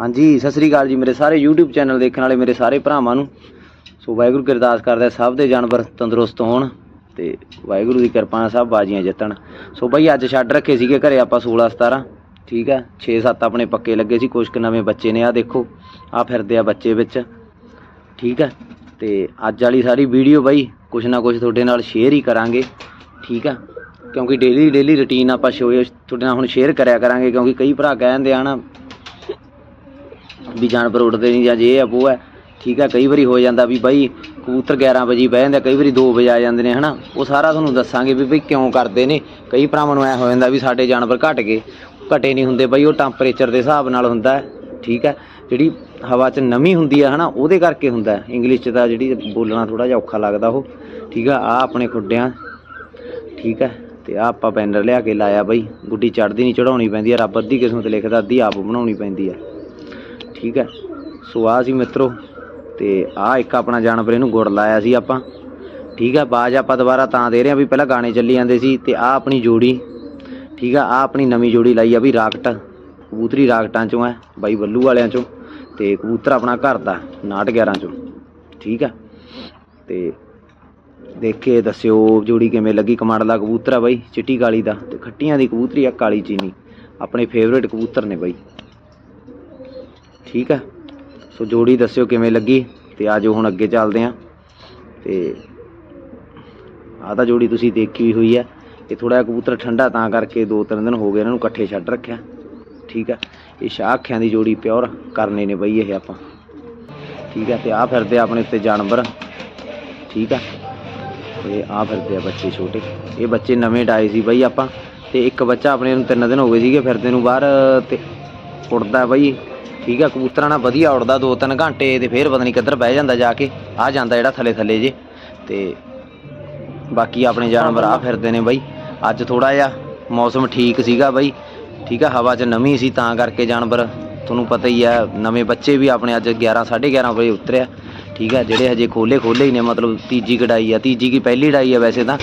ਹਾਂਜੀ, ਸਤਿ ਸ੍ਰੀ ਅਕਾਲ ਜੀ ਮੇਰੇ ਸਾਰੇ YouTube ਚੈਨਲ ਦੇਖਣ ਵਾਲੇ, ਮੇਰੇ ਸਾਰੇ ਭਰਾਵਾਂ ਨੂੰ। ਸੋ ਵਾਹਿਗੁਰੂ ਕੀ ਅਰਦਾਸ ਕਰਦਾ ਸਭ ਦੇ ਜਾਨਵਰ ਤੰਦਰੁਸਤ ਹੋਣ ਤੇ ਵਾਹਿਗੁਰੂ ਦੀ ਕਿਰਪਾ ਨਾਲ ਸਭ ਬਾਜੀਆਂ ਜਿੱਤਣ। ਸੋ ਬਈ, ਅੱਜ ਛੱਡ ਰੱਖੇ ਸੀਗੇ ਘਰੇ ਆਪਾਂ 16 17 ਠੀਕ ਆ? 6-7 ਆਪਣੇ ਪੱਕੇ ਲੱਗੇ ਸੀ ਕੁਝ ਕੁ ਨਵੇਂ ਬੱਚੇ ਨੇ ਆ ਦੇਖੋ ਆ ਫਿਰਦੇ ਆ ਬੱਚੇ ਵਿੱਚ, ਠੀਕ ਆ? ਤੇ ਅੱਜ ਵਾਲੀ ਸਾਰੀ ਵੀਡੀਓ ਬਾਈ, ਕੁਛ ਨਾ ਕੁਛ ਤੁਹਾਡੇ ਨਾਲ ਸ਼ੇਅਰ ਹੀ ਕਰਾਂਗੇ, ਠੀਕ ਆ? ਕਿਉਂਕਿ ਡੇਲੀ ਡੇਲੀ ਰੁਟੀਨ ਆਪਾਂ ਸ਼ੋ ਤੁਹਾਡੇ ਨਾਲ ਹੁਣ ਸ਼ੇਅਰ ਕਰਿਆ ਕਰਾਂਗੇ, ਕਿਉਂਕਿ ਕਈ ਭਰਾ ਕਹਿੰਦੇ ਆ ਨਾ ਵੀ ਜਾਨਵਰ ਉੱਡਦੇ ਨਹੀਂ ਜਾਂ ਜੇ ਆ ਉਹ ਹੈ ਠੀਕ ਹੈ ਕਈ ਵਾਰੀ ਹੋ ਜਾਂਦਾ ਵੀ ਬਾਈ ਕਬੂਤਰ 11 ਵਜੇ ਬਹਿ ਜਾਂਦੇ, ਕਈ ਵਾਰੀ 2 ਵਜੇ ਆ ਜਾਂਦੇ ਨੇ, ਹਨਾ? ਉਹ ਸਾਰਾ ਤੁਹਾਨੂੰ ਦੱਸਾਂਗੇ ਵੀ ਬਈ ਕਿਉਂ ਕਰਦੇ ਨੇ। ਕਈ ਭਰਾਵਾਂ ਨੂੰ ਐ ਹੋ ਜਾਂਦਾ ਵੀ ਸਾਡੇ ਜਾਨਵਰ ਘਟ ਗਏ, ਘਟੇ ਨਹੀਂ ਹੁੰਦੇ, ਬਾਈ ਉਹ ਟੈਂਪਰੇਚਰ ਦੇ ਹਿਸਾਬ ਨਾਲ ਹੁੰਦਾ ਠੀਕ ਹੈ? ਜਿਹੜੀ ਹਵਾ 'ਚ ਨਮੀ ਹੁੰਦੀ ਆ, ਹਨਾ, ਉਹਦੇ ਕਰਕੇ ਹੁੰਦਾ ਇੰਗਲਿਸ਼ 'ਚ ਤਾਂ ਜਿਹੜੀ ਬੋਲਣਾ ਥੋੜਾ ਜਿਹਾ ਔਖਾ ਲੱਗਦਾ ਉਹ, ਠੀਕ ਆ? ਆ ਆਪਣੇ ਖੁੱਡਿਆਂ, ਠੀਕ ਹੈ? ਤੇ ਆ ਆਪਾਂ ਬੈਨਰ ਲਿਆ ਕੇ ਲਾਇਆ ਬਾਈ। ਗੁੱਡੀ ਚੜਦੀ ਨਹੀਂ ਚੜਾਉਣੀ ਪੈਂਦੀ ਆ, ਰੱਬ ਅੱਧੀ ਕਿਸਮਤ ਲਿਖਦਾ, ਅੱਧੀ ਆਪ ਬਣਾਉਣੀ ਪੈਂਦੀ ਆ। ਠੀਕ ਹੈ। ਸੋ ਆ ਸੀ ਮਿੱਤਰੋ, ਤੇ ਆ ਇੱਕ ਆਪਣਾ ਜਾਨਵਰ ਇਹਨੂੰ ਗੁੜ ਲਾਇਆ ਸੀ ਆਪਾਂ। ਠੀਕ ਹੈ, ਬਾਜ ਆਪਾਂ ਦੁਬਾਰਾ ਤਾਂ ਦੇ ਰਹੇ ਆ ਵੀ ਪਹਿਲਾਂ ਗਾਣੇ ਚੱਲੀ ਜਾਂਦੇ ਸੀ ਤੇ ਆ ਆਪਣੀ ਜੋੜੀ, ਠੀਕ ਆ ਆ ਆਪਣੀ ਨਵੀਂ ਜੋੜੀ ਲਾਈ ਆ ਵੀ ਰਾਕਟ, ਕਬੂਤਰੀ ਰਾਕਟਾਂ ਚੋਂ ਹੈ, ਬਾਈ ਬੱਲੂ ਵਾਲਿਆਂ ਚੋਂ ਤੇ ਕਬੂਤਰ ਆਪਣਾ ਘਰ ਦਾ 911 ਚੋਂ। ਠੀਕ ਆ ਤੇ ਦੇਖ ਕੇ ਦੱਸਿਓ ਜੋੜੀ ਕਿਵੇਂ ਲੱਗੀ ਕਮਾਂਡਲਾ ਕਬੂਤਰ ਆ ਬਾਈ, ਚਿੱਟੀ ਕਾਲੀ ਦਾ ਤੇ ਖੱਟੀਆਂ ਦੀ ਕਬੂਤਰੀ ਆ ਕਾਲੀ ਚੀਨੀ। ਆਪਣੇ ਫੇਵਰੇਟ ਕਬੂਤਰ ਨੇ ਬਾਈ। ਠੀਕ ਆ। ਸੋ ਜੋੜੀ ਦੱਸਿਓ ਕਿਵੇਂ ਲੱਗੀ ਤੇ ਆਜੋ ਹੁਣ ਅੱਗੇ ਚੱਲਦੇ ਆਂ। ਤੇ ਆਹ ਤਾਂ ਜੋੜੀ ਤੁਸੀਂ ਦੇਖੀ ਹੋਈ ਹੈ ਇਹ ਥੋੜਾ ਕਬੂਤਰ ਠੰਡਾ ਤਾਂ ਕਰਕੇ ਦੋ ਤਿੰਨ ਦਿਨ ਹੋ ਗਏ ਇਹਨਾਂ ਨੂੰ ਇਕੱਠੇ ਛੱਡ ਰੱਖਿਆ। ਠੀਕ ਆ। ਇਹ ਸ਼ਾਹ ਅੱਖਾਂ ਦੀ ਜੋੜੀ ਪਿਓਰ ਕਰਨੇ ਨੇ ਬਈ ਇਹ ਆਪਾਂ। ਠੀਕ ਆ ਤੇ ਆ ਫਿਰਦੇ ਆ ਆਪਣੇ ਉੱਤੇ ਜਾਨਵਰ। ਠੀਕ ਆ। ਤੇ ਆ ਫਿਰਦੇ ਆ ਬੱਚੇ ਛੋਟੇ। ਇਹ ਬੱਚੇ ਨਵੇਂ ਡਾਏ ਸੀ ਬਈ ਆਪਾਂ। ਤੇ ਇੱਕ ਬੱਚਾ ਆਪਣੇ ਨੂੰ ਤਿੰਨ ਦਿਨ ਹੋ ਗਏ ਸੀਗੇ ਫਿਰਦੇ ਨੂੰ ਬਾਹਰ ਤੇ ਉੜਦਾ ਬਈ। ਠੀਕ ਆ, ਕਬੂਤਰਾਂ ਨਾਲ ਵਧੀਆ ਉੜਦਾ ਦੋ ਤਿੰਨ ਘੰਟੇ ਤੇ ਫੇਰ ਪਤਾ ਨਹੀਂ ਕਿੱਧਰ ਬਹਿ ਜਾਂਦਾ ਜਾ ਕੇ। ਆ ਜਾਂਦਾ ਜਿਹੜਾ ਥੱਲੇ ਥੱਲੇ ਜੇ। ਤੇ ਬਾਕੀ ਆਪਣੇ ਜਾਨਵਰ ਆ ਫਿਰਦੇ ਨੇ ਬਾਈ। ਅੱਜ ਥੋੜਾ ਜਿਹਾ ਮੌਸਮ ਠੀਕ ਸੀਗਾ ਬਾਈ। ਠੀਕ ਆ, ਹਵਾ 'ਚ ਨਮੀ ਸੀ ਤਾਂ ਕਰਕੇ ਜਾਨਵਰ ਤੁਹਾਨੂੰ ਪਤਾ ਹੀ ਆ, ਨਵੇਂ ਬੱਚੇ ਵੀ ਆਪਣੇ ਅੱਜ 11 11:30 ਵਜੇ ਉਤਰਿਆ। ਠੀਕ ਆ, ਜਿਹੜੇ ਹਜੇ ਖੋਲੇ ਖੋਲੇ ਹੀ ਨੇ, ਮਤਲਬ ਤੀਜੀ ਕਢਾਈ ਆ। ਤੀਜੀ ਕੀ ਪਹਿਲੀ ਕਢਾਈ ਆ ਵੈਸੇ ਤਾਂ।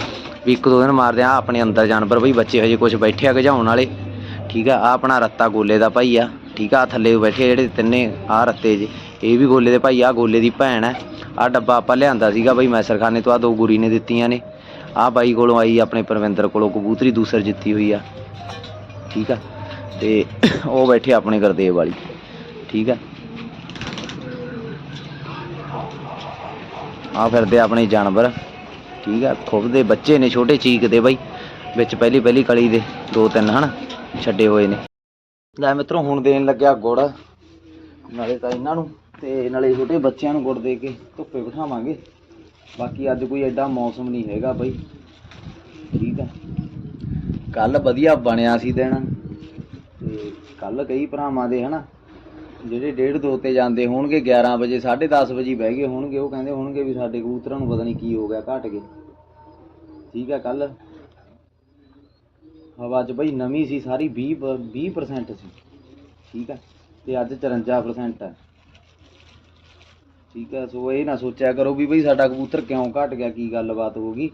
ਵੀ ਇੱਕ ਦੋ ਦਿਨ ਮਾਰਦੇ ਆ ਆਹ ਆਪਣੇ ਅੰਦਰ ਜਾਨਵਰ ਬਈ, ਬੱਚੇ ਹਜੇ ਕੁਝ ਬੈਠੇ ਆ ਗਜਾਉਣ ਵਾਲੇ। ਠੀਕ ਆ ਆ ਆਪਣਾ ਰੱਤਾ ਗੋਲੇ ਦਾ ਭਾਈ ਆ। ਠੀਕ ਆ ਥੱਲੇ ਬੈਠੇ ਜਿਹੜੇ ਤਿੰਨੇ ਆ ਰੱਤੇ ਜੇ। ਇਹ ਵੀ ਗੋਲੇ ਦੇ ਭਾਈ ਆ ਗੋਲੇ ਦੀ ਭੈਣ ਹੈ ਆ ਡੱਬਾ ਆਪਾਂ ਲਿਆਂਦਾ ਸੀਗਾ ਬਈ ਮੈਸਰਖਾਨੇ ਤੋਂ ਆ ਦੋ ਗੁਰੀ ਨੇ ਦਿੱਤੀਆਂ ਨੇ। ਆ ਬਾਈ ਕੋਲੋਂ ਆਈ ਆਪਣੇ ਪਰਵਿੰਦਰ ਕੋਲੋਂ, ਕਬੂਤਰੀ ਦੂਸਰ ਜਿੱਤੀ ਹੋਈ ਆ। ਠੀਕ ਆ, ਤੇ ਉਹ ਬੈਠੇ ਆਪਣੇ ਗੁਰਦੇਵ ਵਾਲੀ। ਠੀਕ ਆ। ਆ ਫਿਰਦੇ ਆਪਣੇ ਜਾਨਵਰ। ਠੀਕ ਆ ਖੁੱਬ ਦੇ ਬੱਚੇ ਨੇ, ਛੋਟੇ ਚੀਕ ਦੇ ਬਾਈ। ਵਿੱਚ ਪਹਿਲੀ ਪਹਿਲੀ ਕਲੀ ਦੇ ਦੋ ਤਿੰਨ, ਹਨਾ? ਛੱਡੇ ਹੋਏ ਨੇ। ਲੈ ਮਿੱਤਰੋ, ਹੁਣ ਦੇਣ ਲੱਗਿਆ ਗੁੜ, ਨਾਲੇ ਤਾਂ ਇਹਨਾਂ ਨੂੰ, ਤੇ ਨਾਲੇ ਛੋਟੇ ਬੱਚਿਆਂ ਨੂੰ ਗੁੜ ਦੇ ਕੇ ਧੁੱਪੇ ਬਿਠਾਵਾਂਗੇ। ਬਾਕੀ ਅੱਜ ਕੋਈ ਐਡਾ ਮੌਸਮ ਨਹੀਂ ਹੈਗਾ ਬਈ। ਠੀਕ ਆ। ਕੱਲ ਵਧੀਆ ਬਣਿਆ ਸੀ ਦਿਨ। ਤੇ ਕੱਲ ਕਈ ਭਰਾਵਾਂ ਦੇ, ਹਨਾ, ਜਿਹੜੇ ਡੇਢ ਦੋ ਤੇ ਜਾਂਦੇ ਹੋਣਗੇ 11 ਵਜੇ 10:30 ਵਜੇ ਬਹਿ ਗਏ ਹੋਣਗੇ। ਉਹ ਕਹਿੰਦੇ ਹੋਣਗੇ ਵੀ ਸਾਡੇ ਕਬੂਤਰਾਂ ਨੂੰ ਪਤਾ ਨਹੀਂ ਕੀ ਹੋ ਗਿਆ, ਘਟ ਗਏ। ਠੀਕ ਆ ਕੱਲ ਹਵਾ 'ਚ ਬਈ ਨਮੀ ਸੀ, ਸਾਰੀ 20 ਪ- 20% ਸੀ। ਠੀਕ ਹੈ ਤੇ ਅੱਜ 54% ਹੈ ਠੀਕ ਹੈ ਸੋ ਇਹ ਨਾ ਸੋਚਿਆ ਕਰੋ ਵੀ ਬਈ ਸਾਡਾ ਕਬੂਤਰ ਕਿਉਂ ਘਟ ਗਿਆ, ਕੀ ਗੱਲਬਾਤ ਹੋ ਗਈ?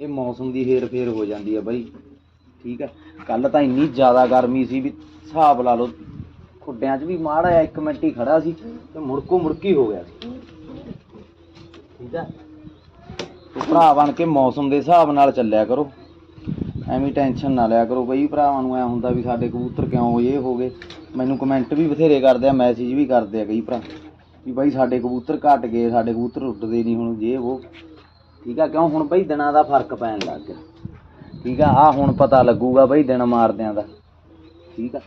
ਇਹ ਮੌਸਮ ਦੀ ਹੇਰ ਫੇਰ ਹੋ ਜਾਂਦੀ ਹੈ ਬਈ। ਠੀਕ ਹੈ ਕੱਲ ਤਾਂ ਇੰਨੀ ਜ਼ਿਆਦਾ ਗਰਮੀ ਸੀ ਵੀ ਹਿਸਾਬ ਲਾ ਲਓ, ਖੁੱਡਿਆਂ 'ਚ ਵੀ ਮਾੜਾ ਜਿਹਾ ਇੱਕ ਮਿੰਟ ਹੀ ਖੜਾ ਸੀ ਤੇ ਮੁੜਕੋ ਮੁੜਕੀ ਹੋ ਗਿਆ ਸੀ। ਠੀਕ ਹੈ ਭਰਾ ਬਣ ਕੇ ਮੌਸਮ ਦੇ ਹਿਸਾਬ ਨਾਲ ਚੱਲਿਆ ਕਰੋ। ਐਵੇਂ ਟੈਨਸ਼ਨ ਨਾ ਲਿਆ ਕਰੋ ਕਈ ਭਰਾਵਾਂ ਨੂੰ ਐ ਹੁੰਦਾ ਵੀ ਸਾਡੇ ਕਬੂਤਰ ਕਿਉਂ ਇਹ ਹੋ ਗਏ। ਮੈਨੂੰ ਕਮੈਂਟ ਵੀ ਬਥੇਰੇ ਕਰਦੇ ਆ ਮੈਸੇਜ ਵੀ ਕਰਦੇ ਆ ਕਈ ਭਰਾ, ਵੀ ਬਾਈ ਸਾਡੇ ਕਬੂਤਰ ਘਟ ਗਏ, ਸਾਡੇ ਕਬੂਤਰ ਉੱਡਦੇ ਨਹੀਂ ਹੁਣ, ਜੇ ਉਹ। ਠੀਕ ਆ, ਕਿਉਂ? ਹੁਣ ਬਈ ਦਿਨਾਂ ਦਾ ਫ਼ਰਕ ਪੈਣ ਲੱਗ ਗਿਆ। ਠੀਕ ਆ ਆ ਹੁਣ ਪਤਾ ਲੱਗੂਗਾ ਬਈ ਦਿਨ ਮਾਰਦਿਆਂ ਦਾ। ਠੀਕ ਆ,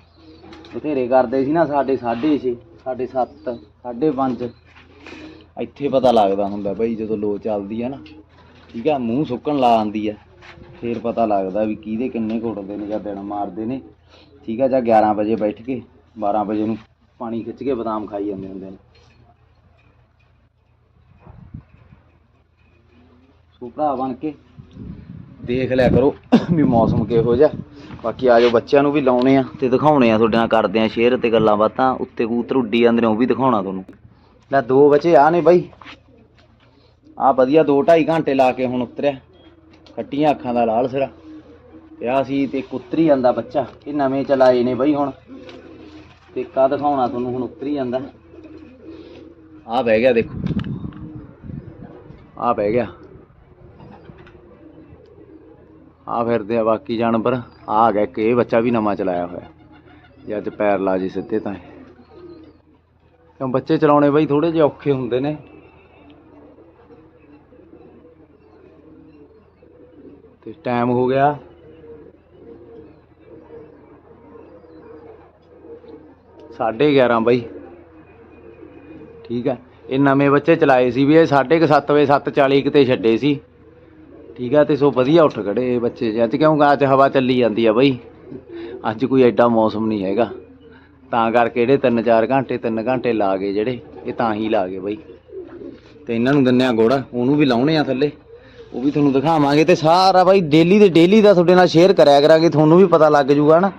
ਬਥੇਰੇ ਕਰਦੇ ਸੀ ਨਾ ਸਾਡੇ 6.5 ਸਾਡੇ 7 5.5 ਇੱਥੇ ਪਤਾ ਲੱਗਦਾ ਹੁੰਦਾ ਬਈ ਜਦੋਂ ਲੋ ਚੱਲਦੀ ਆ ਨਾ। ਠੀਕ ਆ, ਮੂੰਹ ਸੁੱਕਣ ਲਾ ਆਂਦੀ ਆ। ਫੇਰ ਪਤਾ ਲੱਗਦਾ ਵੀ ਕਿਹਦੇ ਕਿੰਨੇ ਘੁੱਟਦੇ ਨੇ ਜਾਂ ਦਿਨ ਮਾਰਦੇ ਨੇ। ਠੀਕ ਆ, ਜਾਂ 11 ਵਜੇ ਬੈਠ ਕੇ 12 ਵਜੇ ਨੂੰ ਪਾਣੀ ਖਿੱਚ ਕੇ ਬਦਾਮ ਖਾਈ ਜਾਂਦੇ ਹੁੰਦੇ ਨੇ। ਸੋ ਭਰਾ ਬਣ ਕੇ ਦੇਖ ਲਿਆ ਕਰੋ ਵੀ ਮੌਸਮ ਕਿਹੋ ਜਿਹਾ। ਬਾਕੀ ਆਜੋ ਬੱਚਿਆਂ ਨੂੰ ਵੀ ਲਾਉਣੇ ਆ ਤੇ ਦਿਖਾਉਣੇ ਆ, ਤੁਹਾਡੇ ਨਾਲ ਕਰਦੇ ਆ ਸ਼ੇਅਰ ਤੇ ਗੱਲਾਂ ਬਾਤਾਂ। ਉੱਤੇ ਕੂਤਰ ਉੱਡੀ ਜਾਂਦੇ ਨੇ, ਉਹ ਵੀ ਦਿਖਾਉਣਾ ਤੁਹਾਨੂੰ। ਲੈ ਦੋ ਬੱਚੇ ਆ ਨੇ ਬਾਈ। ਆ ਵਧੀਆ 2 2.5 ਘੰਟੇ ਲਾ ਕੇ ਹੁਣ ਉਤਰਿਆ। ਖੱਟੀਆਂ ਅੱਖਾਂ ਦਾ ਲਾਲ ਸਿਰਾ। ਤੇ ਸੀ ਤੇ ਕੁੱਤਰੀ ਜਾਂਦਾ ਬੱਚਾ। ਇਹ ਨਵੇਂ ਚਲਾਏ ਨੇ ਬਈ ਹੁਣ। ਤੇ ਕਾ ਦਿਖਾਉਣਾ ਤੁਹਾਨੂੰ, ਹੁਣ ਉੱਤਰ ਜਾਂਦਾ। ਆ ਬਹਿ ਗਿਆ ਦੇਖੋ। ਆ ਬਹਿ ਗਿਆ। ਆ ਫਿਰਦੇ ਆ ਬਾਕੀ ਜਾਨਵਰ। ਆ ਗਿਆ ਇੱਕ, ਇਹ ਬੱਚਾ ਵੀ ਨਵਾਂ ਚਲਾਇਆ ਹੋਇਆ। ਜੇ ਅੱਜ ਪੈਰ ਲਾ ਜੇ ਸਿੱਧੇ ਤਾਂ ਕਿਉਂ ਬੱਚੇ ਚਲਾਉਣੇ ਬਈ ਥੋੜੇ ਜਿਹੇ ਔਖੇ ਹੁੰਦੇ ਨੇ ਤੇ ਟਾਈਮ ਹੋ ਗਿਆ। ਸਾਢੇ 11 ਬਾਈ। ਠੀਕ ਆ ਇਹ ਨਵੇਂ ਬੱਚੇ ਚਲਾਏ ਸੀ ਵੀ ਇਹ ਸਾਢੇ ਕੁ ਸੱਤ ਵਜੇ 7:40 ਕਿਤੇ ਛੱਡੇ ਸੀ। ਠੀਕ ਆ ਤੇ ਸੋ ਵਧੀਆ ਉੱਠ ਖੜੇ ਇਹ ਬੱਚੇ ਜੇ। ਅੱਜ ਕਿਉਂਕਿ ਅੱਜ ਹਵਾ ਚੱਲੀ ਜਾਂਦੀ ਆ ਬਈ? ਅੱਜ ਕੋਈ ਐਡਾ ਮੌਸਮ ਨਹੀਂ ਹੈਗਾ। ਤਾਂ ਕਰਕੇ ਜਿਹੜੇ 3-4 ਘੰਟੇ 3 ਘੰਟੇ ਲਾ ਗਏ ਜਿਹੜੇ। ਇਹ ਤਾਂ ਹੀ ਲਾ ਗਏ ਬਾਈ। ਤੇ ਇਹਨਾਂ ਨੂੰ ਦਿੰਨੇ ਆ ਗੋੜਾ। ਉਹਨੂੰ ਵੀ ਲਾਉਣੇ ਆ ਥੱਲੇ। ਉਹ ਵੀ ਤੁਹਾਨੂੰ ਦਿਖਾਵਾਂਗੇ ਤੇ ਸਾਰਾ ਬਾਈ ਡੇਲੀ ਦੇ ਡੇਲੀ ਦਾ ਤੁਹਾਡੇ ਨਾਲ ਸ਼ੇਅਰ ਕਰਿਆ ਕਰਾਂਗੇ, ਤੁਹਾਨੂੰ ਵੀ ਪਤਾ ਲੱਗ ਜੂਗਾ ਨਾ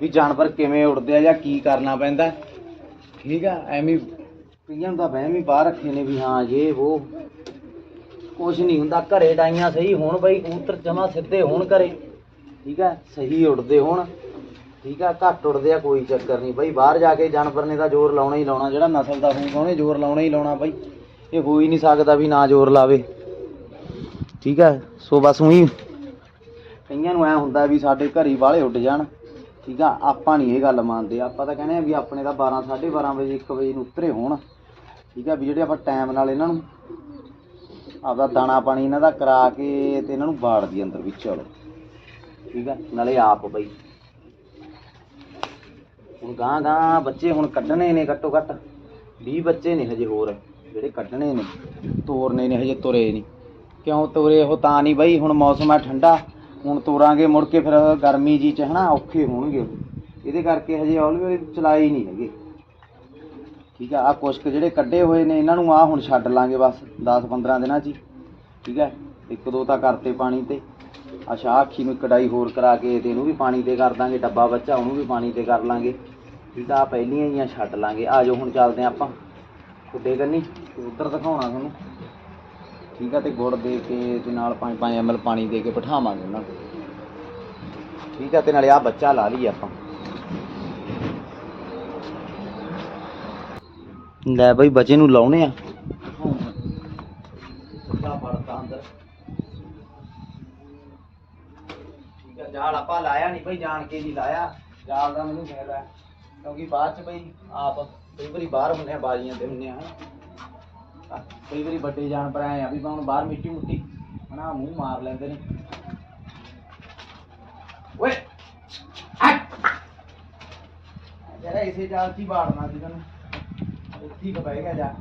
ਵੀ ਜਾਨਵਰ ਕਿਵੇਂ ਉੱਡਦੇ ਆ ਜਾਂ ਕੀ ਕਰਨਾ ਪੈਂਦਾ। ਠੀਕ ਆ, ਐਵੇਂ ਕਈਆਂ ਦਾ ਵਹਿਮ ਹੀ ਬਾਹਰ ਰੱਖੇ ਨੇ ਵੀ ਹਾਂ ਇਹ ਉਹ ਕੁਛ ਨਹੀਂ ਹੁੰਦਾ, ਘਰੇ ਡਾਈਆਂ ਸਹੀ ਹੋਣ ਬਈ, ਕਬੂਤਰ ਜਮਾ ਸਿੱਧੇ ਹੋਣ ਘਰੇ। ਠੀਕ ਆ, ਸਹੀ ਉੱਡਦੇ ਹੋਣ। ਠੀਕ ਆ, ਘੱਟ ਉੜਦੇ ਆ, ਕੋਈ ਚੱਕਰ ਨਹੀਂ ਬਈ, ਬਾਹਰ ਜਾ ਕੇ ਜਾਨਵਰ ਨੇ ਤਾਂ ਜ਼ੋਰ ਲਾਉਣਾ ਹੀ ਲਾਉਣਾ, ਜਿਹੜਾ ਨਸਲ ਦਾ ਹੋਊਗਾ ਉਹਨੇ ਜ਼ੋਰ ਲਾਉਣਾ ਹੀ ਲਾਉਣਾ ਬਈ। ਇਹ ਹੋ ਹੀ ਨਹੀਂ ਸਕਦਾ ਵੀ ਨਾ ਜ਼ੋਰ ਲਾਵੇ। ਠੀਕ ਹੈ ਸੋ ਬਸ ਉਹੀ ਕਈਆਂ ਨੂੰ ਐ ਹੁੰਦਾ ਵੀ ਸਾਡੇ ਘਰੀ ਵਾਲੇ ਉੱਡ ਜਾਣ, ਠੀਕ ਆ? ਆਪਾਂ ਨਹੀਂ ਇਹ ਗੱਲ ਮੰਨਦੇ। ਆਪਾਂ ਤਾਂ ਕਹਿੰਦੇ ਆ ਵੀ ਆਪਣੇ ਤਾਂ 12 12:30 ਵਜੇ 1 ਵਜੇ ਨੂੰ ਉਤਰੇ ਹੋਣ, ਠੀਕ ਆ? ਵੀ ਜਿਹੜੇ ਆਪਾਂ ਟਾਈਮ ਨਾਲ ਇਹਨਾਂ ਨੂੰ ਆਪਦਾ ਦਾਣਾ ਪਾਣੀ ਇਹਨਾਂ ਦਾ ਕਰਾ ਕੇ ਤੇ ਇਹਨਾਂ ਨੂੰ ਬਾੜ ਦੀ ਅੰਦਰ ਵਿੱਚ ਚਲੋ ਠੀਕ ਆ? ਨਾਲੇ ਆਪ ਬਈ। ਹੁਣ ਗਾਂ ਗਾਂ ਬੱਚੇ ਹੁਣ ਕੱਢਣੇ ਨੇ ਘੱਟੋ ਘੱਟ। 20 ਬੱਚੇ ਨੇ ਹਜੇ ਹੋਰ, ਜਿਹੜੇ ਕੱਢਣੇ ਨੇ, ਤੋਰਨੇ ਨੇ, ਹਜੇ ਤੁਰੇ ਨਹੀਂ। ਕਿਉਂ ਤੋਰੇ ਉਹ ਤਾਂ ਨਹੀਂ ਬਈ, ਹੁਣ ਮੌਸਮ ਆ ਠੰਡਾ, ਹੁਣ ਤੋਰਾਂਗੇ ਮੁੜ ਕੇ ਫਿਰ ਗਰਮੀ ਜੀ ਚ ਹਨਾ, ਔਖੇ ਹੋਣਗੇ ਉਹ। ਇਹਦੇ ਕਰਕੇ ਹਜੇ ਹੌਲੀ ਚਲਾਏ ਹੀ ਨਹੀਂ ਹੈਗੇ। ਠੀਕ ਆ ਆ ਕੁਛ ਕੁ ਜਿਹੜੇ ਕੱਢੇ ਹੋਏ ਨੇ, ਇਹਨਾਂ ਨੂੰ ਆ ਹੁਣ ਛੱਡ ਲਾਂਗੇ ਬਸ 10 15 ਦਿਨਾਂ ਚ ਹੀ। ਠੀਕ ਹੈ ਇੱਕ ਦੋ ਤਾਂ ਕਰਤੇ ਪਾਣੀ ਤੇ। ਅੱਛਾ ਆਖੀ ਨੂੰ ਕਢਾਈ ਹੋਰ ਕਰਾ ਕੇ ਤੇ ਇਹਨੂੰ ਵੀ ਪਾਣੀ ਤੇ ਕਰ ਦਾਂਗੇ, ਡੱਬਾ ਬੱਚਾ ਉਹਨੂੰ ਵੀ ਪਾਣੀ ਤੇ ਕਰ ਲਾਂਗੇ। ਠੀਕ ਆ, ਆਹ ਪਹਿਲੀਆਂ ਆ, ਛੱਡ ਲਾਂਗੇ। ਆ ਜਾਓ, ਹੁਣ ਚੱਲਦੇ ਹਾਂ ਆਪਾਂ। ਖੁੱਡੇ ਕੰਨੀ ਉੱਤਰ ਦਿਖਾਉਣਾ ਤੁਹਾਨੂੰ। ਠੀਕ ਆ, ਤੇ ਗੁੜ ਦੇ ਕੇ ਤੇ ਨਾਲ 5-5 ml ਪਾਣੀ ਦੇ ਕੇ ਬਿਠਾਵਾਂਗੇ ਉਹਨਾਂ ਨੂੰ। ਠੀਕ ਆ, ਤੇ ਨਾਲੇ ਆ ਬੱਚਾ ਲਾ ਲਈਏ ਆਪਾਂ। ਲੈ ਬਈ, ਬੱਚੇ ਨੂੰ ਲਾਉਣੇ ਆ। ਸਿੱਧਾ ਵੜਦਾ ਅੰਦਰ। ਠੀਕ ਆ, ਜਾਲ ਆਪਾਂ ਲਾਇਆ ਨਹੀਂ ਬਈ, ਜਾਣ ਕੇ ਨਹੀਂ ਲਾਇਆ। ਜਾਲ ਦਾ ਮੈਨੂੰ ਫਾਇਦਾ, ਕਿਉਂਕਿ ਬਾਅਦ ਚ ਬਈ ਆਪ ਕਈ ਵਾਰੀ ਬਾਹਰ ਹੁੰਨੇ ਆ, ਬਾਜੀਆਂ ਤੇ ਹੁੰਨੇ ਆ। ਕਈ ਵਾਰੀ ਵੱਡੇ ਜਾਨਵਰ ਆਏ ਆ ਵੀ ਹੁਣ ਬਾਹਰ ਮਿੱਟੀ ਮੁੱਟੀ ਹਨਾ ਮੂੰਹ ਮਾਰ ਲੈਂਦੇ ਨੇ। ਓਏ! ਜਰਾ ਇਸੇ ਜਾਲ 'ਚ ਹੀ ਬਾੜਨਾ ਸੀ ਤੈਨੂੰ। ਉੱਥੀ ਕ ਬਹਿ ਗਿਆ ਜਾ।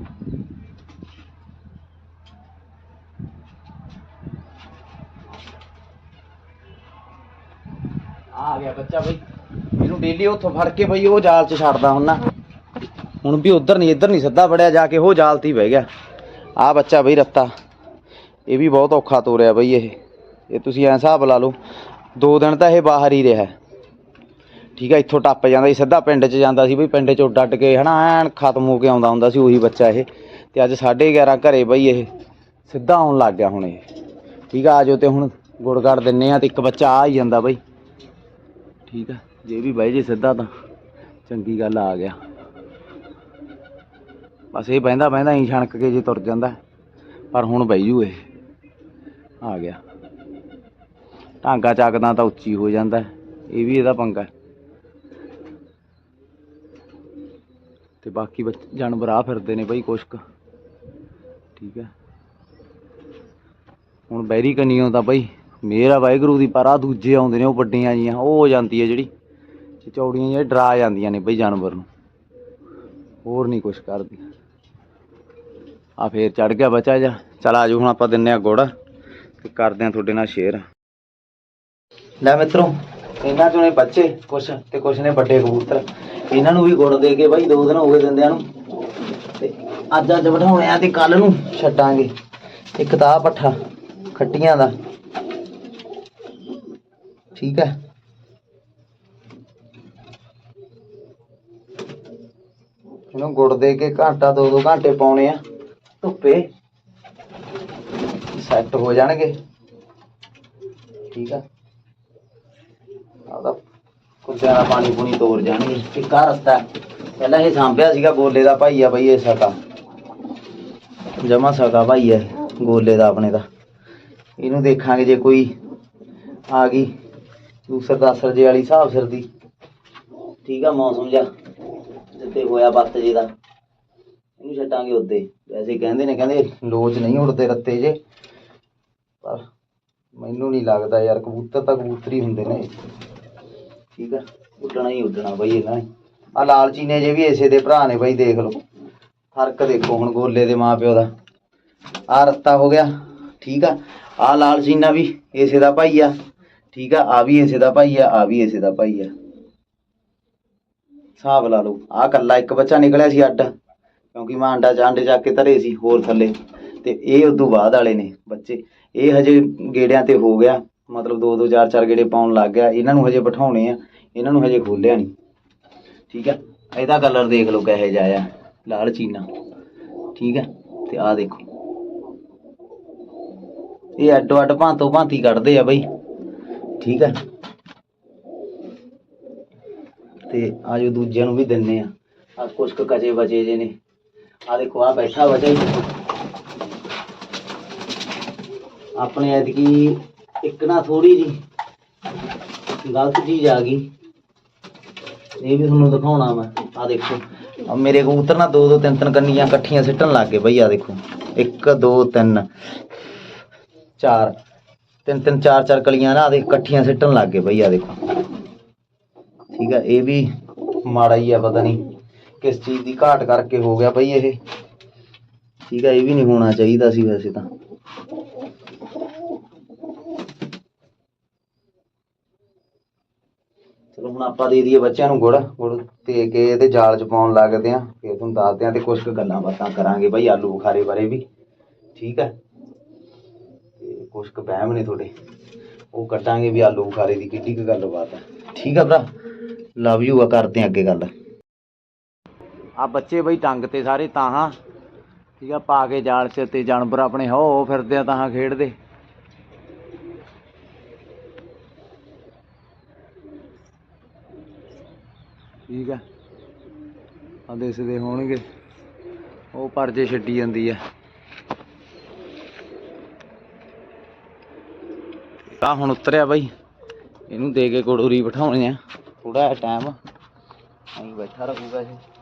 ਆ ਗਿਆ ਬੱਚਾ ਬਈ। ਇਹਨੂੰ ਡੇਲੀ ਉੱਥੋਂ ਫੜ ਕੇ ਬਈ ਉਹ ਜਾਲ 'ਚ ਛੱਡਦਾ ਹੁੰਨਾ ਹੁਣ ਵੀ ਉਧਰ ਨਹੀਂ, ਇੱਧਰ ਨਹੀਂ, ਸਿੱਧਾ ਵੜਿਆ ਜਾ ਕੇ, ਉਹ ਜਾਲ ਹੀ ਬਹਿ ਗਿਆ। ਆ ਬੱਚਾ ਬਈ ਰੱਤਾ। ਇਹ ਵੀ ਬਹੁਤ ਔਖਾ ਤੋਰਿਆ ਬਈ ਇਹ। ਇਹ ਤੁਸੀਂ ਐਂ ਹਿਸਾਬ ਲਾ ਲਓ, ਦੋ ਦਿਨ ਤਾਂ ਇਹ ਬਾਹਰ ਹੀ ਰਿਹਾ। ਠੀਕ ਆ, ਇੱਥੋਂ ਟੱਪ ਜਾਂਦਾ ਸੀ, ਸਿੱਧਾ ਪਿੰਡ 'ਚ ਜਾਂਦਾ ਸੀ ਬਈ, ਪਿੰਡ 'ਚੋਂ ਡੱਡ ਕੇ, ਹਨਾ, ਐਨ ਖਤਮ ਹੋ ਕੇ ਆਉਂਦਾ ਹੁੰਦਾ ਸੀ, ਉਹੀ ਬੱਚਾ ਇਹ। ਤੇ ਅੱਜ 11:30 ਘਰੇ ਬਈ ਇਹ, ਸਿੱਧਾ ਆਉਣ ਲੱਗ ਗਿਆ ਹੁਣ ਇਹ। ਠੀਕ ਆ ਆਜੋ ਤੇ ਹੁਣ ਗੁੜ ਗੜ ਦਿੰਨੇ ਆ ਤੇ ਇੱਕ ਬੱਚਾ ਆ ਹੀ ਜਾਂਦਾ ਬਈ। ਠੀਕ ਆ, ਜੇ ਵੀ ਬਾਈ ਜੇ ਸਿੱਧਾ ਤਾਂ, ਚੰਗੀ ਗੱਲ ਆ ਗਿਆ। ਬਸ ਇਹ ਬਹਿੰਦਾ ਬਹਿੰਦਾ ਹੀ ਛਣਕ ਕੇ ਜੇ ਤੁਰ ਜਾਂਦਾ। ਪਰ ਹੁਣ ਬਹਿ ਜੂ ਇਹ ਆ ਗਿਆ। ਟਾਂਗਾ ਚੱਕਦਾ ਤਾਂ ਉੱਚੀ ਹੋ ਜਾਂਦਾ। ਇਹ ਵੀ ਇਹਦਾ ਪੰਗਾ ਤੇ ਬਾਕੀ ਬੱਚ- ਜਾਨਵਰ ਆ ਫਿਰਦੇ ਨੇ ਬਈ ਕੁਛ ਕੁ ਠੀਕ ਹੈ। ਹੁਣ ਬੈਰੀ ਕੰਨੀਓ ਤਾਂ ਬਈ ਮੇਰਾ ਵਾਹਿਗੁਰੂ ਦੀ ਪਰ ਆ ਦੂਜੇ ਆਉਂਦੇ ਨੇ ਉਹ ਵੱਡੀਆਂ ਜੀਆਂ, ਉਹ ਹੋ ਜਾਂਦੀ ਹੈ ਜਿਹੜੀ। ਚੌੜੀਆਂ ਜਿਹੜੀਆਂ ਡਰਾ ਜਾਂਦੀਆਂ ਨੇ ਬਈ ਜਾਨਵਰ ਨੂੰ। ਹੋਰ ਨਹੀਂ ਕੁਛ ਕਰਦੀ ਆ ਫੇਰ ਚੜ ਗਿਆ ਬਚਾ ਜਾ ਚਲ ਆਜੋ ਹੁਣ ਆਪਾਂ ਦਿੰਨੇ ਆ ਗੁੜ ਤੇ ਕਰਦੇ ਆ ਤੁਹਾਡੇ ਨਾਲ ਸ਼ੇਅਰ ਲੈ ਮਿੱਤਰੋ, ਇਹਨਾਂ ਚੋਂ ਨੇ ਬੱਚੇ ਕੁਛ ਤੇ ਕੁਛ ਨੇ ਵੱਡੇ ਕਬੂਤਰ। ਇਹਨਾਂ ਨੂੰ ਵੀ ਗੁੜ ਦੇ ਕੇ ਬਾਈ ਦੋ ਦਿਨ ਹੋ ਗਏ ਦਿੰਦਿਆਂ ਨੂੰ। ਤੇ ਅੱਜ ਅੱਜ ਬਿਠਾਉਣੇ ਆ ਤੇ ਕੱਲ ਨੂੰ ਛੱਡਾਂਗੇ। ਇੱਕ ਤਾਂ ਪੱਠਾ ਖੱਟੀਆਂ ਦਾ। ਠੀਕ ਹੈ ਇਹਨੂੰ ਗੁੜ ਦੇ ਕੇ ਘੰਟਾ ਦੋ ਦੋ ਘੰਟੇ ਪਾਉਣੇ ਆ। ਧੁੱਪੇ ਸੈੱਟ ਹੋ ਜਾਣਗੇ। ਠੀਕ ਆ। ਆਪਦਾ ਕੁੱਤਿਆਂ ਦਾ ਪਾਣੀ ਪੂਣੀ ਤੋਰ ਜਾਣਗੇ। ਇੱਕ ਰਸਤਾ ਪਹਿਲਾਂ ਇਹ ਸਾਂਭਿਆ ਸੀਗਾ ਗੋਲੇ ਦਾ ਭਾਈ ਆ ਬਈ, ਇਹ ਸਕਾ ਜਮਾ ਸਕਾ ਭਾਈ ਹੈ ਗੋਲੇ ਦਾ ਆਪਣੇ ਦਾ। ਇਹਨੂੰ ਦੇਖਾਂਗੇ ਜੇ ਕੋਈ ਆ ਗਈ, ਦੂਸਰ ਦਸਰ ਜੇ ਵਾਲੀ ਹਿਸਾਬ ਸਿਰ ਦੀ ਠੀਕ ਆ, ਮੌਸਮ ਜਾ ਜਿੱਤੇ ਹੋਇਆ ਬੱਤ ਜੇ ਦਾ ਇਹਨੂੰ ਛੱਡਾਂਗੇ ਉੱਤੇ ਵੈਸੇ ਕਹਿੰਦੇ ਨੇ, ਕਹਿੰਦੇ ਲੋਚ ਨਹੀਂ ਉੜਦੇ ਰੱਤੇ ਜੇ। ਪਰ ਮੈਨੂੰ ਨਹੀਂ ਲੱਗਦਾ ਯਾਰ, ਕਬੂਤਰ ਤਾਂ ਕਬੂਤਰ ਹੀ ਹੁੰਦੇ ਨੇ। ਠੀਕ ਆ, ਉੱਡਣਾ ਹੀ ਉੱਡਣਾ ਬਈ ਇਹਨਾਂ ਨੇ। ਆ ਲਾਲ ਚੀਨੇ ਜੇ ਵੀ ਇਸੇ ਦੇ ਭਰਾ ਨੇ ਬਈ, ਦੇਖ ਲਓ। ਫ਼ਰਕ ਦੇਖੋ ਹੁਣ ਗੋਲੇ ਦੇ ਮਾਪਿਓ ਦਾ। ਆ ਰੱਤਾ ਹੋ ਗਿਆ, ਠੀਕ ਆ। ਆ ਲਾਲ ਵੀ ਇਸੇ ਦਾ ਭਾਈ ਆ। ਠੀਕ ਆ ਆ ਵੀ ਇਸੇ ਦਾ ਭਾਈ ਆ ਆ ਵੀ ਇਸੇ ਦਾ ਭਾਈ ਆ। ਹਿਸਾਬ ਲਾ ਲਓ। ਆ ਕੱਲਾ ਇੱਕ ਬੱਚਾ ਨਿਕਲਿਆ ਸੀ ਅੱਡ। ਕਿਉਂਕਿ ਮੈਂ ਅੰਡਾ ਚਾਂਡੇ ਚੱਕ ਕੇ ਧਰੇ ਸੀ ਹੋਰ ਥੱਲੇ ਤੇ ਇਹ ਉਦੋਂ ਬਾਅਦ ਵਾਲੇ ਨੇ ਬੱਚੇ। ਇਹ ਹਜੇ ਗੇੜਿਆਂ ਤੇ ਹੋ ਗਿਆ। ਮਤਲਬ ਦੋ ਦੋ ਚਾਰ ਚਾਰ ਗੇੜੇ ਪਾਉਣ ਲੱਗ ਗਿਆ। ਇਹਨਾਂ ਨੂੰ ਹਜੇ ਬਿਠਾਉਣੇ ਆ। ਇਹਨਾਂ ਨੂੰ ਹਜੇ ਖੋਲਿਆ ਨਹੀਂ। ਠੀਕ ਆ? ਇਹਦਾ ਕਲਰ ਦੇਖ ਲਓ ਕਿਹੋ ਜਿਹਾ ਆ। ਲਾਲ ਚੀਨਾ। ਠੀਕ ਆ? ਤੇ ਆਹ ਦੇਖੋ। ਇਹ ਅੱਡੋ ਅੱਡ ਭਾਂਤੋ ਭਾਂਤੀ ਕੱਢਦੇ ਆ ਬਈ। ਠੀਕ ਆ? ਤੇ ਆਜੋ ਦੂਜਿਆਂ ਨੂੰ ਵੀ ਦਿੰਨੇ ਆ। ਆ ਕੁਛ ਕੁ ਕਚੇ ਬਚੇ ਜੇ ਨੇ। ਆ ਦੇਖੋ ਆ ਬੈਠਾ ਬਚਾ ਹੀ ਆਪਣੇ ਐਤਕੀ ਇੱਕ ਨਾ ਥੋੜੀ ਜੀ ਗਲਤ ਚੀਜ਼ ਆ ਗਈ ਇਹ ਵੀ ਤੁਹਾਨੂੰ ਦਿਖਾਉਣਾ ਮੈਂ ਆ ਦੇਖੋ ਆ ਮੇਰੇ ਕਬੂਤਰ ਨਾ ਦੋ ਦੋ ਤਿੰਨ ਤਿੰਨ ਕੰਨੀਆਂ ਇਕੱਠੀਆਂ ਸਿੱਟਣ ਲੱਗ ਗਏ ਬਈ ਆ ਦੇਖੋ 1 2 3 4 ਤਿੰਨ ਤਿੰਨ ਚਾਰ ਚਾਰ ਕਲੀਆਂ ਨਾ ਆ ਦੇ ਇਕੱਠੀਆਂ ਸਿੱਟਣ ਲੱਗ ਗਏ ਬਈ ਆ ਦੇਖੋ ਠੀਕ ਆ ਇਹ ਵੀ ਮਾੜਾ ਹੀ ਆ ਪਤਾ ਨਹੀਂ ਕਿਸ ਚੀਜ਼ ਦੀ ਘਾਟ ਕਰਕੇ ਹੋ ਗਿਆ ਬਈ ਇਹ? ਠੀਕ ਹੈ ਇਹ ਵੀ ਨਹੀਂ ਹੋਣਾ ਚਾਹੀਦਾ ਸੀ ਵੈਸੇ ਤਾਂ। ਚਲੋ, ਹੁਣ ਆਪਾਂ ਦੇ ਦਈਏ ਬੱਚਿਆਂ ਨੂੰ ਗੁੜ। ਗੁੜ ਦੇ ਕੇ ਇਹਦੇ ਜਾਲ ਚ ਪਾਉਣ ਲੱਗਦੇ ਆ। ਫਿਰ ਤੁਹਾਨੂੰ ਦੱਸਦੇ ਆ ਤੇ ਕੁਝ ਕੁ ਗੱਲਾਂ ਬਾਤਾਂ ਕਰਾਂਗੇ ਬਈ, ਆਲੂ ਬੁਖਾਰੇ ਬਾਰੇ ਵੀ। ਠੀਕ ਹੈ ਤੇ ਕੁਝ ਕੁ ਵਹਿਮ ਨੇ ਤੁਹਾਡੇ। ਉਹ ਕੱਟਾਂਗੇ ਵੀ ਆਲੂ ਬੁਖਾਰੇ ਦੀ ਕਿੱਡੀ ਕੁ ਗੱਲਬਾਤ ਹੈ ਠੀਕ ਆ ਭਰਾ? ਲਵ ਯੂ ਆ, ਕਰਦੇ ਆ ਅੱਗੇ ਗੱਲ। ਆ ਬੱਚੇ ਬਈ ਟੰਗ ਤੇ ਸਾਰੇ ਤਾਹਾਂ। ਠੀਕ ਆ, ਪਾ ਕੇ ਜਾਲ ਚ ਤੇ ਜਾਨਵਰ ਆਪਣੇ ਹੋ ਫਿਰਦੇ ਆ ਤਾਹਾਂ ਖੇਡਦੇ। ਠੀਕ ਆ। ਆ ਦਿਸਦੇ ਹੋਣਗੇ। ਉਹ ਪਰਜੇ ਛੱਡੀ ਜਾਂਦੀ ਆ। ਆ ਹੁਣ ਉਤਰਿਆ ਬਾਈ। ਇਹਨੂੰ ਦੇ ਕੇ ਕੋੜੂਰੀ ਬਿਠਾਉਣੇ ਆ। ਥੋੜਾ ਟਾਈਮ ਅਸੀਂ ਬੈਠਾ ਰਹੂਗਾ ਇਹ।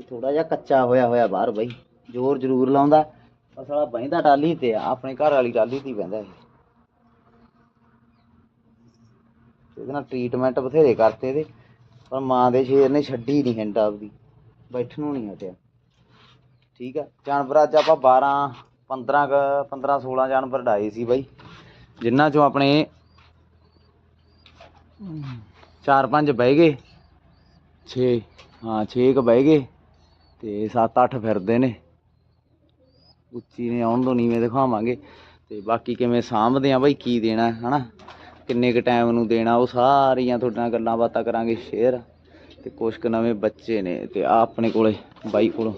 ਇਹ ਥੋੜਾ ਜਿਹਾ ਕੱਚਾ ਹੋਇਆ ਹੋਇਆ ਬਾਹਰ ਬਾਈ, ਜ਼ੋਰ ਜ਼ਰੂਰ ਲਾਉਂਦਾ। ਪਰ ਸਾਲਾ ਬਹਿੰਦਾ ਟਾਲੀ ਤੇ ਆ ਆਪਣੇ ਘਰ ਵਾਲੀ ਟਾਲੀ ਤੇ ਹੀ ਇਹ। ਇਹਦੇ ਨਾਲ ਟ੍ਰੀਟਮੈਂਟ ਬਥੇਰੇ ਕਰਤੇ ਇਹਦੇ, ਪਰ ਮਾਂ ਦੇ ਸ਼ੇਰ ਨੇ ਛੱਡੀ ਨਹੀਂ ਹਿੰਡ ਆਪਦੀ, ਬੈਠਣ ਨੂੰ ਨਹੀਂ ਹਟਿਆ। ਠੀਕ ਆ, ਜਾਨਵਰ ਅੱਜ ਆਪਾਂ 12 15 ਕ 15 16 ਜਾਨਵਰ ਡਾਏ ਸੀ ਬਾਈ ਜਿਨ੍ਹਾਂ ਚੋਂ ਆਪਣੇ ਚਾਰ ਪੰਜ ਬਹਿ ਗਏ। 6 ਹਾਂ 6 ਕ ਬਹਿ ਗਏ। ਤੇ 7-8 ਫਿਰਦੇ ਨੇ। ਉੱਚੀ ਨੇ, ਆਉਣ ਤੋਂ ਨੀਵੇਂ ਦਿਖਾਵਾਂਗੇ। ਤੇ ਬਾਕੀ ਕਿਵੇਂ ਸਾਂਭਦੇ ਆ ਬਾਈ, ਕੀ ਦੇਣਾ, ਹਨਾ? ਕਿੰਨੇ ਕ ਟਾਈਮ ਨੂੰ ਦੇਣਾ, ਉਹ ਸਾਰੀਆਂ ਤੁਹਾਡੇ ਨਾਲ ਗੱਲਾਂ ਬਾਤਾਂ ਕਰਾਂਗੇ ਸ਼ੇਅਰ ਤੇ ਕੁਛ ਕੁ ਨਵੇਂ ਬੱਚੇ ਨੇ, ਤੇ ਆ ਆਪਣੇ ਕੋਲੇ ਬਾਈ ਕੋਲੋਂ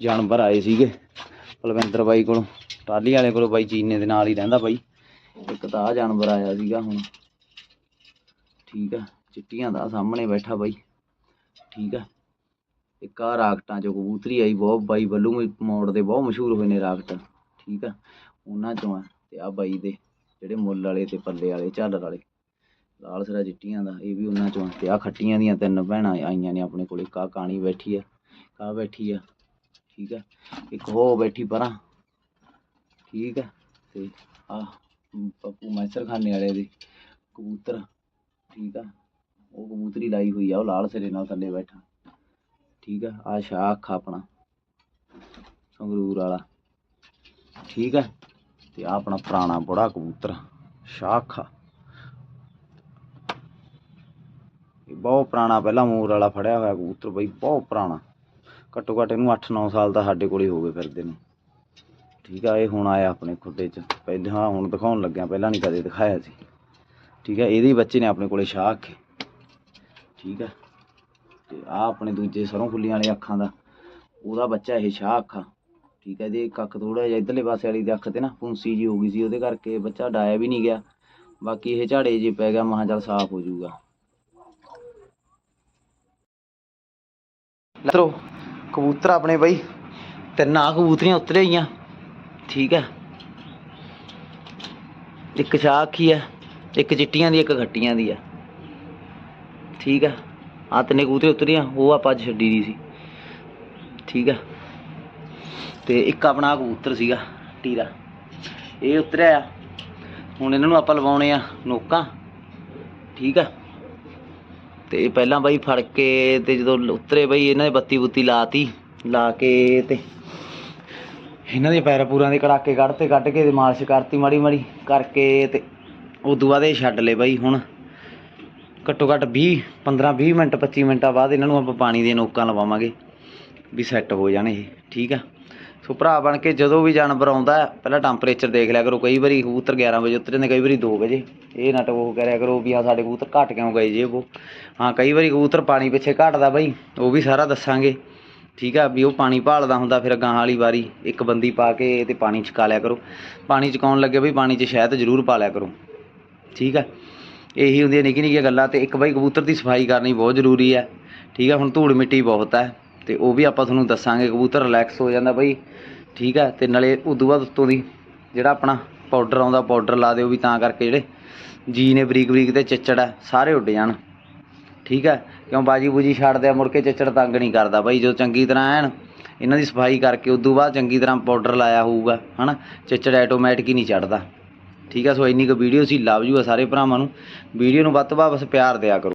ਜਾਨਵਰ ਆਏ ਸੀਗੇ, ਪਲਵਿੰਦਰ ਬਾਈ ਕੋਲੋਂ। ਟਾਲੀ ਵਾਲੇ ਕੋਲੋਂ ਬਾਈ ਚੀਨੇ ਦੇ ਨਾਲ ਹੀ ਰਹਿੰਦਾ ਬਾਈ। ਇੱਕ ਤਾਂ ਆ ਜਾਨਵਰ ਆਇਆ ਸੀਗਾ ਹੁਣ। ਠੀਕ ਆ, ਚਿੱਟੀਆਂ ਦਾ ਸਾਹਮਣੇ ਬੈਠਾ ਬਾਈ। ਠੀਕ ਆ। ਇੱਕ ਆ ਰਾਕਟਾਂ ਚੋਂ ਕਬੂਤਰੀ ਆਈ, ਬਹੁਤ ਬਾਈ ਵੱਲੋਂ ਮੋੜ ਦੇ, ਬਹੁਤ ਮਸ਼ਹੂਰ ਹੋਏ ਨੇ ਰਾਕਟ ਠੀਕ ਆ? ਉਹਨਾਂ ਚੋਂ ਆ ਅਤੇ ਆ ਬਾਈ ਦੇ, ਜਿਹੜੇ ਮੁੱਲ ਵਾਲੇ ਅਤੇ ਪੱਲੇ ਵਾਲੇ ਝਾਲਰ ਵਾਲੇ, ਲਾਲ ਸਿਰਾ ਚਿੱਟੀਆਂ ਦਾ, ਇਹ ਵੀ ਉਹਨਾਂ ਚੋਂ ਆ ਅਤੇ ਆ ਖੱਟੀਆਂ ਦੀਆਂ ਤਿੰਨ ਭੈਣਾਂ ਆਈਆਂ ਨੇ ਆਪਣੇ ਕੋਲੇ, ਕਾ ਕਾਣੀ ਬੈਠੀ ਆ, ਕਾ ਬੈਠੀ ਆ, ਠੀਕ ਆ? ਇੱਕ ਹੋ ਬੈਠੀ ਪਰਾਂ, ਠੀਕ ਆ? ਤੇ ਆ ਪੱਪੂ ਮੈਸਰ ਖਾਨੇ ਵਾਲੇ ਦੇ ਕਬੂਤਰ, ਠੀਕ ਆ? ਉਹ ਕਬੂਤਰੀ ਲਾਈ ਹੋਈ ਆ, ਉਹ ਲਾਲ ਸਿਰੇ ਨਾਲ ਥੱਲੇ ਬੈਠਾ। ਠੀਕ ਆ ਆ ਸ਼ਾਖ ਆ ਆਪਣਾ, ਸੰਗਰੂਰ ਵਾਲਾ। ਠੀਕ ਆ, ਤੇ ਆ ਆਪਣਾ ਪੁਰਾਣਾ ਬੜਾ ਕਬੂਤਰ ਸ਼ਾਖ ਆ। ਇਹ ਬਹੁਤ ਪੁਰਾਣਾ, ਪਹਿਲਾਂ ਮੋਰ ਵਾਲਾ ਫੜਿਆ ਹੋਇਆ ਕਬੂਤਰ ਬਈ, ਬਹੁਤ ਪੁਰਾਣਾ। ਘੱਟੋ ਘੱਟ ਇਹਨੂੰ 8-9 ਸਾਲ ਤਾਂ ਸਾਡੇ ਕੋਲੇ ਹੋ ਗਏ ਫਿਰਦੇ ਨੂੰ। ਠੀਕ ਆ, ਇਹ ਹੁਣ ਆਇਆ ਆਪਣੇ ਖੁੱਡੇ 'ਚ। ਪਹਿਲਾਂ ਹੁਣ ਦਿਖਾਉਣ ਲੱਗਿਆ, ਪਹਿਲਾਂ ਨਹੀਂ ਕਦੇ ਦਿਖਾਇਆ ਸੀ। ਠੀਕ ਆ, ਇਹਦੇ ਬੱਚੇ ਨੇ ਆਪਣੇ ਕੋਲੇ ਸ਼ਾਹ ਕੇ ਠੀਕ ਆ ਤੇ ਆ ਆਪਣੇ ਦੂਜੇ ਸਰੋਂ ਫੁੱਲੀਆਂ ਵਾਲੇ ਅੱਖਾਂ ਦਾ, ਉਹਦਾ ਬੱਚਾ ਇਹ ਸ਼ਾਹ ਅੱਖਾਂ। ਠੀਕ ਹੈ ਇਹਦੇ ਕੱਖ ਥੋੜਾ ਜਿਹਾ ਇਧਰਲੇ ਪਾਸੇ ਵਾਲੀ ਦੀ ਅੱਖ ਤੇ ਨਾ ਫੁੰਸੀ ਜੀ ਹੋ ਗਈ ਸੀ, ਉਹਦੇ ਕਰਕੇ ਬੱਚਾ ਡਾਇਆ ਵੀ ਨਹੀਂ ਗਿਆ। ਬਾਕੀ ਇਹ ਝਾੜੇ ਜੇ ਪੈ ਗਿਆ ਮਹਾਂ ਚੱਲ ਸਾਫ਼ ਹੋ ਜਾਊਗਾ। ਲੋ ਕਬੂਤਰ ਆਪਣੇ ਬਈ, ਤਿੰਨ ਆ ਕਬੂਤਰੀਆਂ ਉਤਰੇ ਆਈਆਂ ਠੀਕ ਹੈ। ਇੱਕ ਸ਼ਾਖੀ ਆ ਇੱਕ ਚਿੱਟੀਆਂ ਦੀ, ਇੱਕ ਖੱਟੀਆਂ ਦੀ ਆ ਠੀਕ ਹੈ। ਆ ਤਿੰਨੇ ਕਬੂਤਰੇ ਉਤਰੀਆਂ, ਉਹ ਆਪਾਂ ਅੱਜ ਛੱਡੀ ਦੀ ਸੀ। ਠੀਕ ਆ? ਤੇ ਇੱਕ ਆਪਣਾ ਕਬੂਤਰ ਸੀਗਾ, ਟੀਰਾ। ਇਹ ਉਤਰਿਆ। ਆ ਹੁਣ ਇਹਨਾਂ ਨੂੰ ਆਪਾਂ ਲਵਾਉਣੇ ਆ ਨੋਕਾਂ। ਠੀਕ ਆ? ਤੇ ਪਹਿਲਾਂ ਬਾਈ ਫੜ ਕੇ ਤੇ ਜਦੋਂ ਉਤਰੇ ਬਾਈ, ਇਹਨਾਂ ਨੇ ਬੱਤੀ ਬੁੱਤੀ ਲਾਤੀ, ਲਾ ਕੇ ਤੇ ਇਹਨਾਂ ਦੇ ਪੈਰ ਪੂਰਾਂ ਦੇ ਕੜਾਕੇ ਕੱਢਤੇ, ਕੱਢ ਕੇ ਤੇ ਮਾਲਿਸ਼ ਕਰਤੀ ਮਾੜੀ ਮਾੜੀ ਕਰਕੇ ਤੇ ਉਦੋਂ ਬਾਅਦ ਇਹ ਛੱਡ ਲਏ ਬਾਈ ਹੁਣ। ਘੱਟੋ ਘੱਟ 20 15 20 ਮਿੰਟ 25 ਮਿੰਟਾਂ ਬਾਅਦ ਇਹਨਾਂ ਨੂੰ ਆਪਾਂ ਪਾਣੀ ਦੀਆਂ ਨੋਕਾਂ ਲਵਾਵਾਂਗੇ ਵੀ ਸੈੱਟ ਹੋ ਜਾਣ ਇਹ, ਠੀਕ ਆ? ਸੋ ਭਰਾ ਬਣ ਕੇ ਜਦੋਂ ਵੀ ਜਾਨਵਰ ਆਉਂਦਾ, ਪਹਿਲਾਂ ਟੈਂਪਰੇਚਰ ਦੇਖ ਲਿਆ ਕਰੋ, ਕਈ ਵਾਰੀ ਕਬੂਤਰ 11 ਵਜੇ ਉਤਰ ਜਾਂਦੇ ਕਈ ਵਾਰੀ 2 ਵਜੇ। ਇਹ ਨਾ ਉਹ ਕਰਿਆ ਕਰੋ ਵੀ ਹਾਂ ਸਾਡੇ ਕਬੂਤਰ ਘਟ ਕਿਉਂ ਗਏ ਜੇ ਉਹ। ਹਾਂ, ਕਈ ਵਾਰੀ ਕਬੂਤਰ ਪਾਣੀ ਪਿੱਛੇ ਘਟਦਾ ਬਾਈ, ਉਹ ਵੀ ਸਾਰਾ ਦੱਸਾਂਗੇ। ਠੀਕ ਆ, ਵੀ ਉਹ ਪਾਣੀ ਭਾਲਦਾ ਹੁੰਦਾ, ਫਿਰ ਗਾਂ ਵਾਲੀ ਵਾਰੀ ਇੱਕ ਬੰਦੀ ਪਾ ਕੇ ਤੇ ਪਾਣੀ ਚਕਾ ਲਿਆ ਕਰੋ। ਪਾਣੀ ਚਕਾਉਣ ਲੱਗੇ ਵੀ ਪਾਣੀ 'ਚ ਸ਼ਹਿਦ ਜ਼ਰੂਰ ਪਾ ਲਿਆ ਕਰੋ। ਠੀਕ ਆ? ਇਹੀ ਹੁੰਦੀਆਂ ਨਿੱਕੀ ਨਿੱਕੀਆਂ ਗੱਲਾਂ ਤੇ ਇੱਕ ਬਾਈ ਕਬੂਤਰ ਦੀ ਸਫ਼ਾਈ ਕਰਨੀ ਬਹੁਤ ਜ਼ਰੂਰੀ ਹੈ। ਠੀਕ ਹੈ, ਹੁਣ ਧੂੜ ਮਿੱਟੀ ਬਹੁਤ ਹੈ ਤੇ ਉਹ ਵੀ ਆਪਾਂ ਤੁਹਾਨੂੰ ਦੱਸਾਂਗੇ। ਕਬੂਤਰ ਰਿਲੈਕਸ ਹੋ ਜਾਂਦਾ ਬਾਈ। ਠੀਕ ਹੈ, ਤੇ ਨਾਲੇ ਉਦੋਂ ਬਾਅਦ ਉੱਤੋਂ ਦੀ ਜਿਹੜਾ ਆਪਣਾ ਪਾਊਡਰ ਆਉਂਦਾ ਪਾਊਡਰ ਲਾ ਦਿਓ ਵੀ ਤਾਂ ਕਰਕੇ ਜਿਹੜੇ ਜੀ ਨੇ ਬਰੀਕ ਬਰੀਕ ਤੇ ਚਿੱਚੜ ਹੈ, ਸਾਰੇ ਉੱਡ ਜਾਣ। ਠੀਕ ਹੈ, ਕਿਉਂ ਬਾਜੀ ਬੂਜੀ ਛੱਡਦੇ ਆ ਮੁੜ ਕੇ ਚਿੱਚੜ ਤੰਗ ਨਹੀਂ ਕਰਦਾ ਬਾਈ। ਜੋ ਚੰਗੀ ਤਰ੍ਹਾਂ ਐਨ, ਇਹਨਾਂ ਦੀ ਸਫ਼ਾਈ ਕਰਕੇ ਉਦੋਂ ਬਾਅਦ ਚੰਗੀ ਤਰ੍ਹਾਂ ਪਾਊਡਰ ਲਾਇਆ ਹੋਊਗਾ, ਹਨਾ? ਚਿੱਚੜ ਆਟੋਮੈਟਿਕ ਹੀ ਨਹੀਂ ਚੜਦਾ। ਠੀਕ ਆ, ਸੋ ਇੰਨੀ ਕੁ ਵੀਡੀਓ ਸੀ ਲਵ ਯੂ ਆ ਸਾਰੇ ਭਰਾਵਾਂ ਨੂੰ। ਵੀਡੀਓ ਨੂੰ ਵੱਧ ਤੋਂ ਵੱਧ ਬਸ ਪਿਆਰ ਦਿਆ ਕਰੋ।